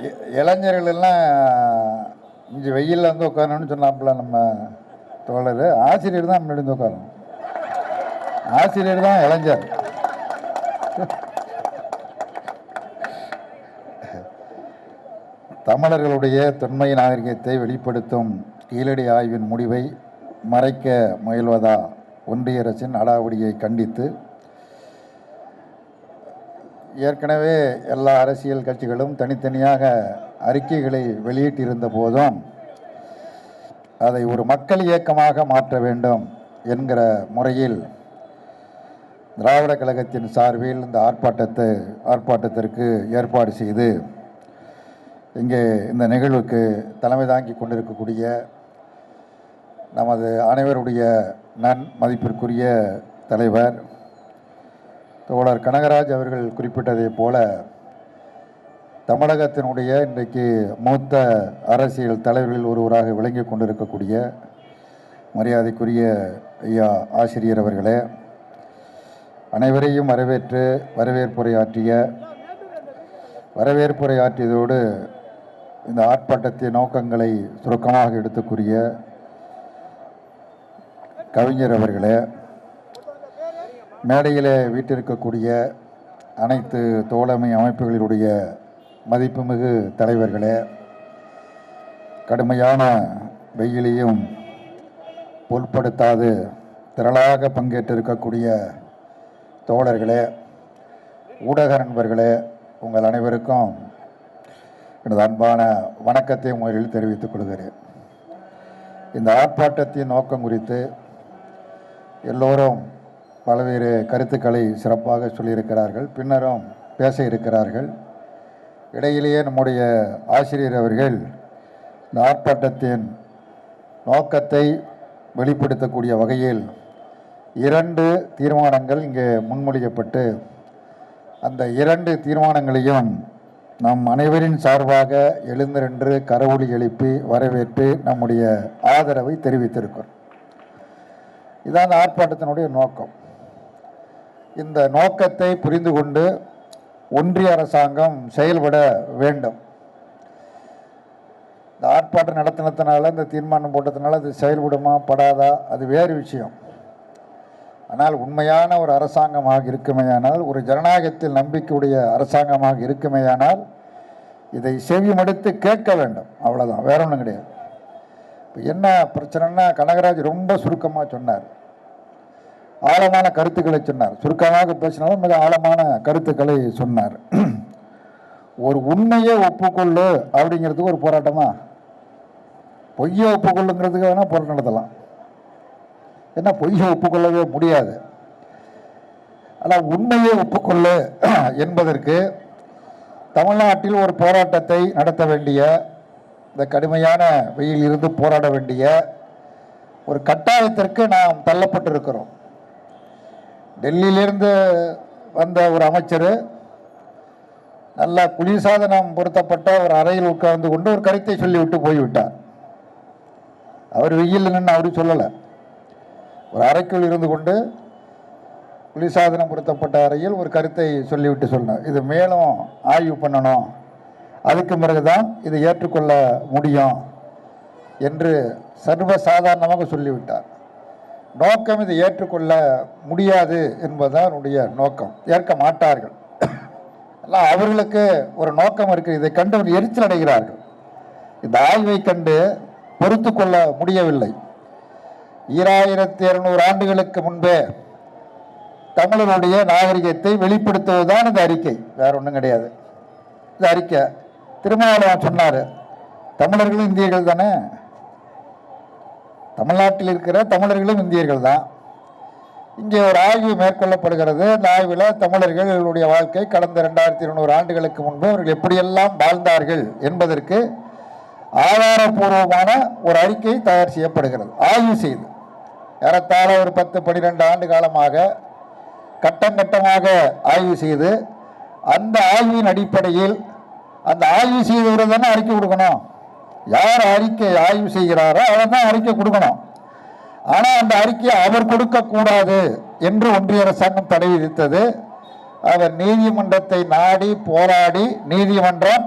இ- இளைஞர்கள் எல்லாம் இங்கே வெயிலில் வந்து உட்காரணும்னு சொன்னாப்புல நம்ம தோழர். ஆசிரியர் தான் முன்னாடி வந்து உட்காரணும். ஆசிரியர் தான் இளைஞர். தமிழர்களுடைய தொன்மை நாகரிகத்தை வெளிப்படுத்தும் கீழடி ஆய்வின் முடிவை மறைக்க முயல்வதா ஒன்றிய அரசின் அடாவடியை கண்டித்து ஏற்கனவே எல்லா அரசியல் கட்சிகளும் தனித்தனியாக அறிக்கைகளை வெளியிட்டிருந்த போதும் அதை ஒரு மக்கள் இயக்கமாக மாற்ற வேண்டும் என்கிற முறையில் திராவிட கழகத்தின் சார்பில் இந்த ஆர்ப்பாட்டத்தை ஆர்ப்பாட்டத்திற்கு ஏற்பாடு செய்து இங்கே இந்த நிகழ்வுக்கு தலைமை தாங்கி கொண்டிருக்கக்கூடிய நமது அனைவருடைய நன் மதிப்பிற்குரிய தலைவர் தோழர் கனகராஜ் அவர்கள் குறிப்பிட்டதைப் போல தமிழகத்தினுடைய இன்றைக்கு மூத்த அரசியல் தலைவர்களில் ஒருவராக விளங்கி கொண்டிருக்கக்கூடிய மரியாதைக்குரிய ஐயா ஆசிரியர் அவர்களே அனைவரையும் வரவேற்று வரவேற்புரையாற்றிய வரவேற்புரையாற்றியதோடு இந்த ஆர்ப்பாட்டத்தின் நோக்கங்களை சுருக்கமாக எடுத்துக்கூறிய கவிஞர் அவர்களே மேடையிலே வீட்டிருக்கக்கூடிய அனைத்து தோழமை அமைப்புகளினுடைய மதிப்புமிகு தலைவர்களே கடுமையான வெயிலையும் பொருட்படுத்தாது திரளாக பங்கேற்றிருக்கக்கூடிய தோழர்களே ஊடக நண்பர்களே உங்கள் அனைவருக்கும் எனது அன்பான வணக்கத்தை முதலில் தெரிவித்துக் கொள்கிறேன். இந்த ஆர்ப்பாட்டத்தின் நோக்கம் குறித்து எல்லோரும் பல்வேறு கருத்துக்களை சிறப்பாக சொல்லியிருக்கிறார்கள். பின்னரும் பேச இருக்கிறார்கள் இடையிலேயே நம்முடைய ஆசிரியர் அவர்கள் இந்த ஆர்ப்பாட்டத்தின் நோக்கத்தை வெளிப்படுத்தக்கூடிய வகையில் இரண்டு தீர்மானங்கள் இங்கே முன்மொழியப்பட்டு அந்த இரண்டு தீர்மானங்களையும் நம் அனைவரின் சார்பாக எழுந்திரன்று கரவொலி எழுப்பி வரவேற்று நம்முடைய ஆதரவை தெரிவித்திருக்கிறோம். இதான் அந்த ஆர்ப்பாட்டத்தினுடைய நோக்கம். இந்த நோக்கத்தை புரிந்து கொண்டு ஒன்றிய அரசாங்கம் செயல்பட வேண்டும். இந்த ஆர்ப்பாட்டம் நடத்தினதுனால இந்த தீர்மானம் போட்டதுனால அது செயல்படுமா படாதா அது வேறு விஷயம். ஆனால் உண்மையான ஒரு அரசாங்கமாக இருக்குமேயானால் ஒரு ஜனநாயகத்தில் நம்பிக்கையுடைய அரசாங்கமாக இருக்குமேயானால் இதை செவிமடுத்து கேட்க வேண்டும். அவ்வளோதான் வேற ஒன்றும் கிடையாது. இப்போ என்ன பிரச்சனைன்னா கனகராஜ் ரொம்ப சுருக்கமாக சொன்னார். ஆழமான கருத்துக்களை சொன்னார். சுருக்கமாக பேசினாலும் மிக ஆழமான கருத்துக்களை சொன்னார். ஒரு உண்மையை ஒப்புக்கொள்ளு அப்படிங்கிறதுக்கு ஒரு போராட்டமா? பொய்யை ஒப்புக்கொள்ளுங்கிறதுக்கு வேணால் போராட்டம் நடத்தலாம். ஏன்னா பொய்யை ஒப்புக்கொள்ளவே முடியாது. ஆனால் உண்மையை ஒப்புக்கொள்ளு என்பதற்கு தமிழ்நாட்டில் ஒரு போராட்டத்தை நடத்த வேண்டிய இந்த கடுமையான வெயில் இருந்து போராட வேண்டிய ஒரு கட்டாயத்திற்கு நாம் தள்ளப்பட்டிருக்கிறோம். டெல்லியிலிருந்து வந்த ஒரு அமைச்சர் நல்ல குளிர்சாதனம் பொருத்தப்பட்ட ஒரு அறையில் உட்கார்ந்து கொண்டு ஒரு கருத்தை சொல்லிவிட்டு போய்விட்டார். அவர் வெயில் நின்று அவரும் சொல்லலை. ஒரு அறைக்குள் இருந்து கொண்டு குளிர்சாதனம் பொருத்தப்பட்ட அறையில் ஒரு கருத்தை சொல்லிவிட்டு சொன்னார். இது மேலும் ஆய்வு பண்ணணும். அதுக்கு பிறகுதான் இது ஏற்றுக்கொள்ள முடியும் என்று சர்வசாதாரணமாக சொல்லிவிட்டார். நோக்கம் இதை ஏற்றுக்கொள்ள முடியாது என்பதுதான் என்னுடைய நோக்கம். ஏற்க மாட்டார்கள். எல்லாம் அவர்களுக்கு ஒரு நோக்கம் இருக்கு. இதை கண்டு அவர் எரிச்சல் அடைகிறார்கள். இந்த ஆய்வை கண்டு பொறுத்து கொள்ள முடியவில்லை. ஈராயிரத்தி இருநூறு ஆண்டுகளுக்கு முன்பே தமிழருடைய நாகரிகத்தை வெளிப்படுத்துவதுதான் இந்த அறிக்கை. வேற ஒன்றும் கிடையாது. இந்த அறிக்கை திருமாவளவன் சொன்னார் தமிழர்களும் இந்தியர்கள் தானே? தமிழ்நாட்டில் இருக்கிற தமிழர்களும் இந்தியர்கள் தான். இங்கே ஒரு ஆய்வு மேற்கொள்ளப்படுகிறது. அந்த ஆய்வில் தமிழர்களுடைய வாழ்க்கை கடந்த ரெண்டாயிரத்தி இருநூறு ஆண்டுகளுக்கு முன்பு அவர்கள் எப்படியெல்லாம் வாழ்ந்தார்கள் என்பதற்கு ஆதாரபூர்வமான ஒரு அறிக்கை தயார் செய்யப்படுகிறது. ஆய்வு செய்து ஏறத்தாழ ஒரு பத்து பன்னிரெண்டு ஆண்டு காலமாக கட்டம் கட்டமாக ஆய்வு செய்து அந்த ஆய்வின் அடிப்படையில் அந்த ஆய்வு செய்தவரை தானே அறிக்கை கொடுக்கணும். யார் அறிக்கை ஆய்வு செய்கிறாரோ அவர் தான் அறிக்கை கொடுக்கணும். ஆனால் அந்த அறிக்கையை அவர் கொடுக்கக்கூடாது என்று ஒன்றிய அரசாங்கம் தடை விதித்தது. அவர் நீதிமன்றத்தை நாடி போராடி நீதிமன்றம்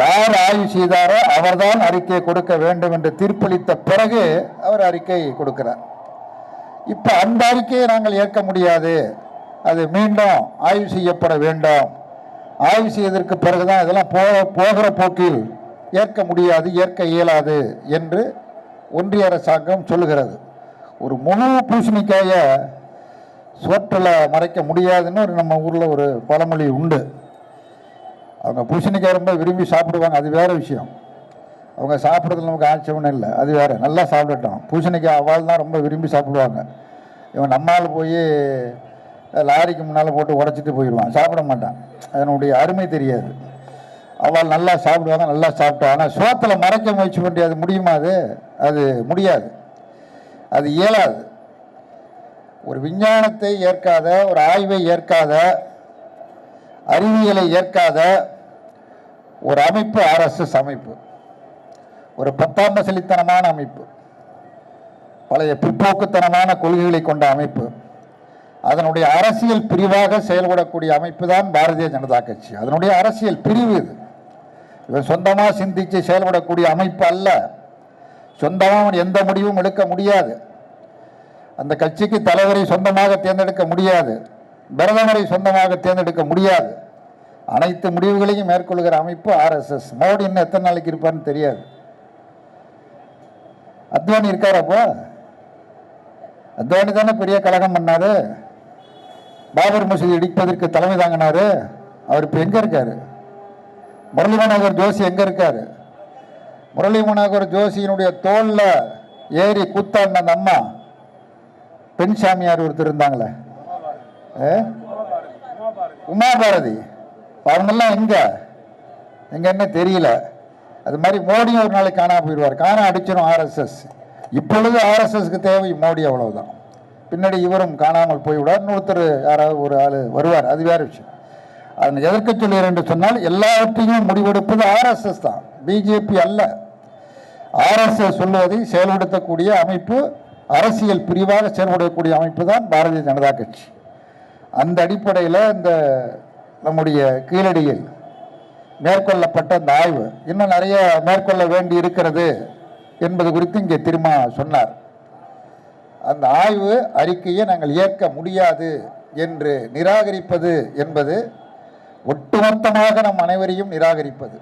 யார் ஆய்வு செய்தாரோ அவர்தான் அறிக்கை கொடுக்க வேண்டும் என்று தீர்ப்பளித்த பிறகு அவர் அறிக்கை கொடுக்கிறார். இப்போ அந்த அறிக்கையை நாங்கள் ஏற்க முடியாது. அது மீண்டும் ஆய்வு செய்யப்பட வேண்டும். ஆய்வு செய்ததற்கு பிறகுதான் இதெல்லாம் போக போகிற போக்கில் ஏற்க முடியாது ஏற்க இயலாது என்று ஒன்றிய அரசாங்கம் சொல்லுகிறது. ஒரு முழு பூசணிக்காயை சோற்றில் மறைக்க முடியாதுன்னு ஒரு நம்ம ஊரில் ஒரு பழமொழி உண்டு. அவங்க பூசணிக்காய் ரொம்ப விரும்பி சாப்பிடுவாங்க அது வேற விஷயம். அவங்க சாப்பிட்றதுல நமக்கு ஆட்சேபம் இல்லை அது வேறு. நல்லா சாப்பிடட்டோம். பூசணிக்காய் அவாள் தான் ரொம்ப விரும்பி சாப்பிடுவாங்க. இவன் நம்மால் போய் லாரிக்கு முன்னால் போட்டு உடச்சிட்டு போயிடுவான். சாப்பிட மாட்டான். அதனுடைய அருமை தெரியாது. அவள் நல்லா சாப்பிடுவாங்க நல்லா சாப்பிட்டா. ஆனால் சோத்தில் மறைக்க முயற்சி பண்ணி அது முடியுமா அது? அது முடியாது. அது இயலாது. ஒரு விஞ்ஞானத்தை ஏற்காத ஒரு ஆய்வை ஏற்காத அறிவியலை ஏற்காத ஒரு அமைப்பு ஆர்எஸ்எஸ் அமைப்பு. ஒரு பத்தாம் பசலித்தனமான அமைப்பு. பழைய பிற்போக்குத்தனமான கொள்கைகளை கொண்ட அமைப்பு. அதனுடைய அரசியல் பிரிவாக செயல்படக்கூடிய அமைப்பு தான் பாரதிய ஜனதா கட்சி. அதனுடைய அரசியல் பிரிவு இது. இவன் சொந்தமாக சிந்தித்து செயல்படக்கூடிய அமைப்பு அல்ல. சொந்தமாக அவன் எந்த முடிவும் எடுக்க முடியாது. அந்த கட்சிக்கு தலைவரை சொந்தமாக தேர்ந்தெடுக்க முடியாது. பிரதமரை சொந்தமாக தேர்ந்தெடுக்க முடியாது. அனைத்து முடிவுகளையும் மேற்கொள்கிற அமைப்பு ஆர்எஸ்எஸ் மோடி இன்னும் எத்தனை நாளைக்கு இருப்பார்னு தெரியாது. அத்வானி இருக்காரப்போ அத்வானி தானே பெரிய கழகம் பண்ணாரு. பாபர் மசூதி இடிப்பதற்கு தலைமை தாங்கினாரு. அவர் இப்போ எங்கே இருக்காரு? முரளி மனோகர் ஜோஷி எங்கே இருக்காரு? முரளி மனோகர் ஜோஷியினுடைய தோல்ல ஏறி கூத்தாடின அந்த அம்மா பெண் சாமியார் ஒருத்தர் இருந்தாங்களே. ஏ? உமா பாரதி அவங்கெல்லாம் எங்க? எங்க என்ன தெரியல. அது மாதிரி மோடியும் ஒரு நாளைக்கு காணா போயிடுவார். காணா அடிச்சிடும் ஆர்எஸ்எஸ் இப்பொழுது ஆர்எஸ்எஸ்க்கு தேவை மோடி அவ்வளவுதான். பின்னாடி இவரும் காணாமல் போய்விடார் இன்னொருத்தர் யாராவது ஒரு ஆள் வருவார். அது வேற விஷயம். அதனை எதற்கு சொல்கிறேன் என்று சொன்னால் எல்லாவற்றையும் முடிவெடுப்பது ஆர்எஸ்எஸ் தான். பிஜேபி அல்ல. ஆர்எஸ்எஸ் சொல்வதை செயல்படுத்தக்கூடிய அமைப்பு அரசியல் பிரிவாக செயல்படக்கூடிய அமைப்பு தான் பாரதிய ஜனதா கட்சி. அந்த அடிப்படையில் இந்த நம்முடைய கீழடியில் மேற்கொள்ளப்பட்ட அந்த ஆய்வு இன்னும் நிறைய மேற்கொள்ள வேண்டி இருக்கிறது என்பது குறித்து இங்கே திரும்ப சொன்னார். அந்த ஆய்வு அறிக்கையை நாங்கள் ஏற்க முடியாது என்று நிராகரிப்பது என்பது ஒட்டுமொத்தமாக நம் அனைவரையும் நிராகரிப்பது.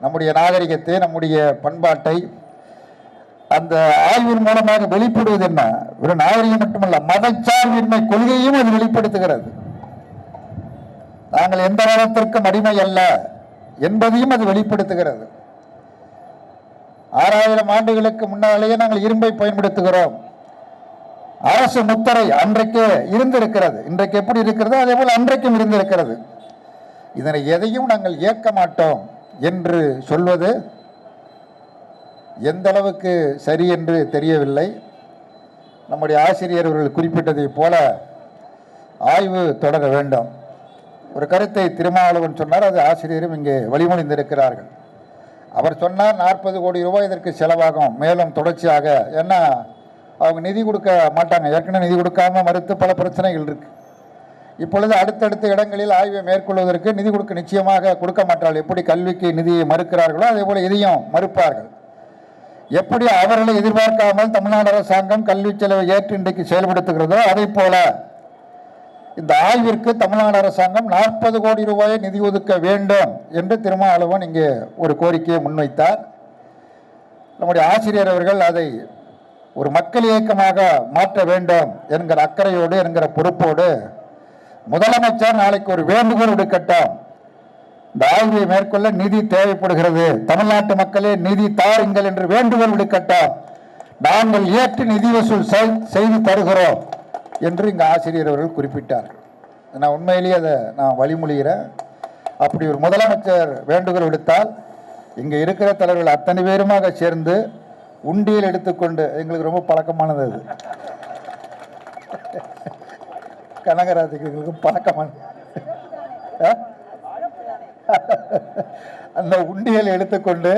நம்முடைய நாகரிகத்தை நம்முடைய பண்பாட்டை அந்த ஆய்வின் மூலமாக வெளிப்படுவது என்ன? ஒரு நாகரிகம் மட்டுமல்ல மதச்சார்பின்மை கொள்கையும் அது வெளிப்படுத்துகிறது. நாங்கள் எந்த மதத்திற்கும் அடிமை அல்ல என்பதையும் அது வெளிப்படுத்துகிறது. ஆறாயிரம் ஆண்டுகளுக்கு முன்னாலேயே நாங்கள் இரும்பை பயன்படுத்துகிறோம். அரசு முத்திரை அன்றைக்கே இருந்திருக்கிறது. இன்றைக்கு எப்படி இருக்கிறதோ அதே போல் அன்றைக்கும் இருந்திருக்கிறது. இதனை எதையும் நாங்கள் ஏற்க மாட்டோம் என்று சொல்வது எந்த அளவுக்கு சரி என்று தெரியவில்லை. நம்முடைய ஆசிரியர் அவர்கள் குறிப்பிட்டதைப் போல ஆய்வு தொடர வேண்டும். ஒரு கருத்தை திருமாவளவன் சொன்னார் அது ஆசிரியரும் இங்கே வழிமொழிந்திருக்கிறார்கள். அவர் சொன்னார் நாற்பது கோடி ரூபாய் இதற்கு செலவாகும் மேலும் தொடர்ச்சியாக. ஏன்னா அவங்க நிதி கொடுக்க மாட்டாங்க. ஏற்கனவே நிதி கொடுக்காம மறுத்து பல பிரச்சனைகள் இருக்குது இப்பொழுது அடுத்தடுத்த இடங்களில் ஆய்வை மேற்கொள்வதற்கு நிதி கொடுக்க நிச்சயமாக கொடுக்க மாட்டார்கள் எப்படி கல்விக்கு நிதியை மறுக்கிறார்களோ அதே போல இதையும் மறுப்பார்கள். எப்படி அவர்களை எதிர்பார்க்காமல் தமிழ்நாடு அரசாங்கம் கல்வி செலவை ஏற்று இன்றைக்கு செயல்படுத்துகிறதோ அதே போல இந்த ஆய்விற்கு தமிழ்நாடு அரசாங்கம் நாற்பது கோடி ரூபாயை நிதி ஒதுக்க வேண்டும் என்று திருமாவளவன் இங்கே ஒரு கோரிக்கையை முன்வைத்தார். நம்முடைய ஆசிரியர் அவர்கள் அதை ஒரு மக்கள் இயக்கமாக மாற்ற வேண்டும் என்கிற அக்கறையோடு என்கிற பொறுப்போடு முதலமைச்சர் நாளைக்கு ஒரு வேண்டுகோள் விடுக்கட்டும். இந்த ஆய்வை மேற்கொள்ள நிதி தேவைப்படுகிறது. தமிழ்நாட்டு மக்களே நிதி தாருங்கள் என்று வேண்டுகோள் விடுக்கட்டும். நாங்கள் ஏற்று நிதி வசூல் செய்து தருகிறோம் என்று இங்கு ஆசிரியர் அவர்கள் குறிப்பிட்டார்கள் நான் உண்மையிலேயே அதை நான் வழிமொழிகிறேன். அப்படி ஒரு முதலமைச்சர் வேண்டுகோள் விடுத்தால் இங்கே இருக்கிற தலைவர்கள் அத்தனை பேருமாக சேர்ந்து உண்டியல் எடுத்துக்கொண்டு எங்களுக்கு ரொம்ப பழக்கமானது அது. கனகராஜுக்கு எங்களுக்கு பழக்கமான அந்த உண்டியல் எடுத்துக்கொண்டு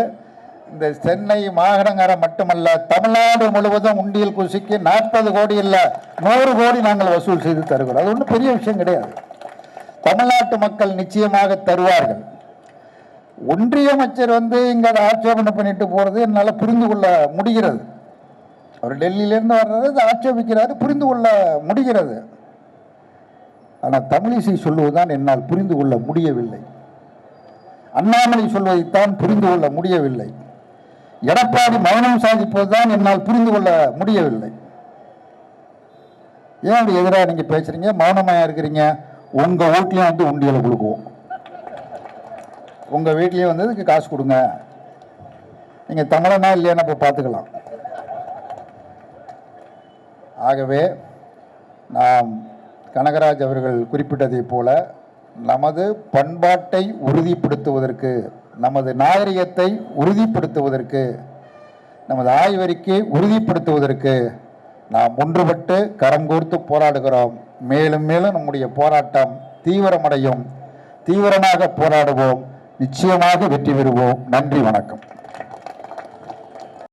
இந்த சென்னை மாநகரம் மட்டுமல்ல தமிழ்நாடு முழுவதும் உண்டியல் குசிக்கு நாற்பது கோடி இல்லை நூறு கோடி நாங்கள் வசூல் செய்து தருகிறோம். அது ஒன்றும் பெரிய விஷயம் கிடையாது. தமிழ்நாட்டு மக்கள் நிச்சயமாக தருவார்கள். ஒன்றிய அமைச்சர் வந்து இங்கே அதை ஆட்சேபனை பண்ணிட்டு போகிறது என்னால் புரிந்து கொள்ள முடிகிறது. அவர் டெல்லியிலேருந்து வர்றது ஆட்சேபிக்கிறாரு புரிந்து கொள்ள முடிகிறது. ஆனால் தமிழிசை சொல்லுவதுதான் என்னால் புரிந்து கொள்ள முடியவில்லை. அண்ணாமலை சொல்வதைத்தான் புரிந்து கொள்ள முடியவில்லை. எடப்பாடி மௌனம் சாதிப்பதுதான் என்னால் புரிந்து கொள்ள முடியவில்லை. ஏன் அப்படி எதிராக நீங்கள் பேசுகிறீங்க மௌனமாக இருக்கிறீங்க. உங்கள் வீட்லேயும் வந்து உண்டியலை கொடுக்குவோம். உங்கள் வீட்லயும் வந்து இதுக்கு காசு கொடுங்க. நீங்கள் தமிழனா இல்லையான்னு இப்போ பார்த்துக்கலாம் ஆகவே நாம் கனகராஜ் அவர்கள் குறிப்பிட்டதைப் போல நமது பண்பாட்டை உறுதிப்படுத்துவதற்கு நமது நாகரிகத்தை உறுதிப்படுத்துவதற்கு நமது ஆய்வறிக்கை உறுதிப்படுத்துவதற்கு நாம் ஒன்றுபட்டு கரம் கோர்த்து போராடுகிறோம். மேலும் மேலும் நம்முடைய போராட்டம் தீவிரமடையும். தீவிரமாக போராடுவோம். நிச்சயமாக வெற்றி பெறுவோம். நன்றி வணக்கம்.